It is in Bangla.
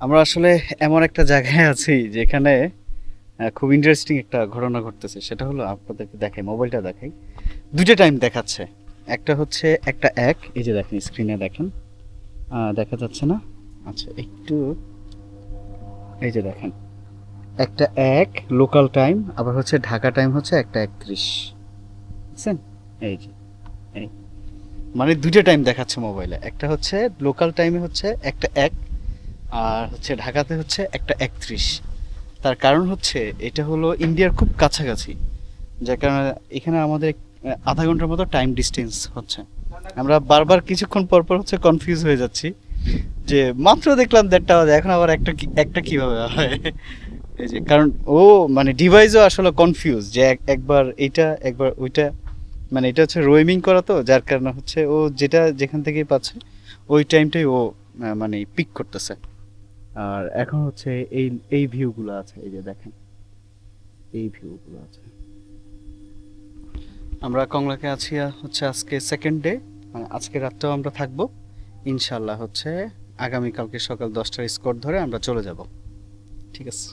আমরা আসলে এমন একটা জায়গায় আছি যেখানে খুব ইন্টারেস্টিং একটা ঘটনা ঘটতেছে। সেটা হলো আপনাদেরকে দেখাই, মোবাইলটা দেখাই। দুটো টাইম দেখাচ্ছে। একটা হচ্ছে একটা এক, এই যে দেখেন স্ক্রিনে দেখেন। দেখা যাচ্ছে না? আচ্ছা একটু, এই যে দেখেন। একটা এক লোকাল টাইম আবার হচ্ছে ঢাকা টাইম হচ্ছে একটা একত্রিশ। বুঝছেন? এই যে, এই। মানে দুটো টাইম দেখাচ্ছে মোবাইলে। একটা হচ্ছে লোকাল টাইমে হচ্ছে একটা এক আর হচ্ছে ঢাকাতে হচ্ছে একটা একত্রিশ। তার কারণ হচ্ছে এটা হলো ইন্ডিয়ার খুব কাছাকাছি, যার কারণে এখানে আমাদের আধা ঘণ্টার মতো টাইম ডিস্টেন্স হচ্ছে। আমরা বারবার কিছুক্ষণ পর পর হচ্ছে কনফিউজ হয়ে যাচ্ছি যে মাত্র দেখলাম দেড়টা বাজে, এখন আবার একটা একটা কীভাবে হয়? এই যে, কারণ ও মানে ডিভাইসও আসলে কনফিউজ যে একবার এইটা, একবার ওইটা। মানে এটা হচ্ছে রোয়েমিং করা তো, যার কারণে হচ্ছে ও যেটা যেখান থেকেই পাচ্ছে, ওই টাইমটাই ও মানে পিক করতেছে। আর এখন হচ্ছে এই এই ভিউগুলো আছে, এই যে দেখেন। এই ভিউগুলো আছে। আমরা কংলাকে আছি হচ্ছে আজকে সেকেন্ড ডে মানে আজকে রাতটাও আমরা থাকব। ইনশাল্লাহ হচ্ছে আগামীকালকে সকাল দশটার স্কোর ধরে আমরা চলে যাব। ঠিক আছে।